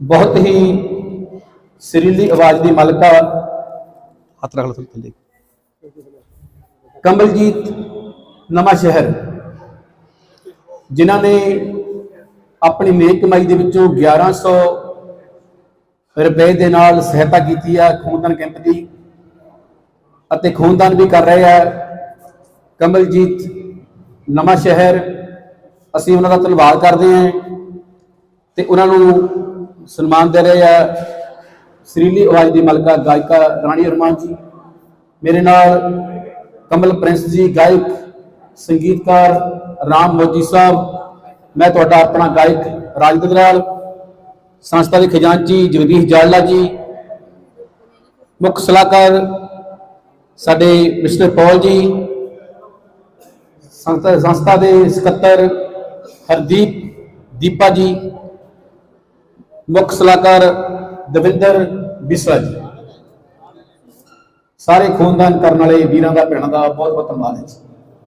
ਬਹੁਤ ਹੀ ਸੁਰੀਲੀ ਆਵਾਜ਼ ਦੀ ਮਲਕਾ ਹੱਥ ਰੱਖ ਲਓ ਥੱਲੇ। ਕਮਲਜੀਤ ਨਵਾਂ ਸ਼ਹਿਰ ਜਿਨ੍ਹਾਂ ਨੇ ਆਪਣੀ ਨੇਕ ਕਮਾਈ ਦੇ ਵਿੱਚੋਂ 1100 ਰੁਪਏ ਦੇ ਨਾਲ ਸਹਾਇਤਾ ਕੀਤੀ ਆ ਖੂਨਦਾਨ ਕੈਂਪ ਦੀ ਅਤੇ ਖੂਨਦਾਨ ਵੀ ਕਰ ਰਹੇ ਆ ਕਮਲਜੀਤ ਨਵਾਂ ਸ਼ਹਿਰ। ਅਸੀਂ ਉਹਨਾਂ ਦਾ ਧੰਨਵਾਦ ਕਰਦੇ ਹਾਂ। ਤੇ ਉਹਨਾਂ ਨੂੰ ਸਨਮਾਨ ਦੇ ਰਹੇ ਆ ਸਰੀਲੀ ਆਵਾਜ਼ ਦੀ ਮਲਕਾ, ਗਾਇਕਾ ਰਾਣੀ ਅਰਮਾਨ ਜੀ। ਮੇਰੇ ਨਾਲ ਕਮਲ ਪ੍ਰਿੰਸ ਜੀ, ਗਾਇਕ, ਸੰਗੀਤਕਾਰ ਰਾਮ ਮੋਜੀ ਸਾਹਿਬ, ਮੈਂ ਤੁਹਾਡਾ ਆਪਣਾ ਗਾਇਕ ਰਾਜ ਗਦਰਾਲ ਸੰਸਥਾ ਦੇ ਖਜ਼ਾਨਚੀ ਜਗਦੀਸ਼ ਜਾਲਾ ਜੀ, ਮੁੱਖ ਸਲਾਹਕਾਰ ਸਾਡੇ ਮਿਸਟਰ ਪੌਲ ਜੀ, ਸੰਸਥਾ ਸੰਸਥਾ ਦੇ ਸਕੱਤਰ ਹਰਦੀਪ ਦੀਪਾ ਜੀ ਮੁੱਖ ਸਲਾਹਕਾਰ ਦਵਿੰਦਰ ਬਿਸਰਾ ਜੀ। ਸਾਰੇ ਖੂਨਦਾਨ ਕਰਨ ਵਾਲੇ ਵੀਰਾਂ ਦਾ, ਭੈਣਾਂ ਦਾ ਬਹੁਤ ਬਹੁਤ ਧੰਨਵਾਦ ਹੈ ਜੀ।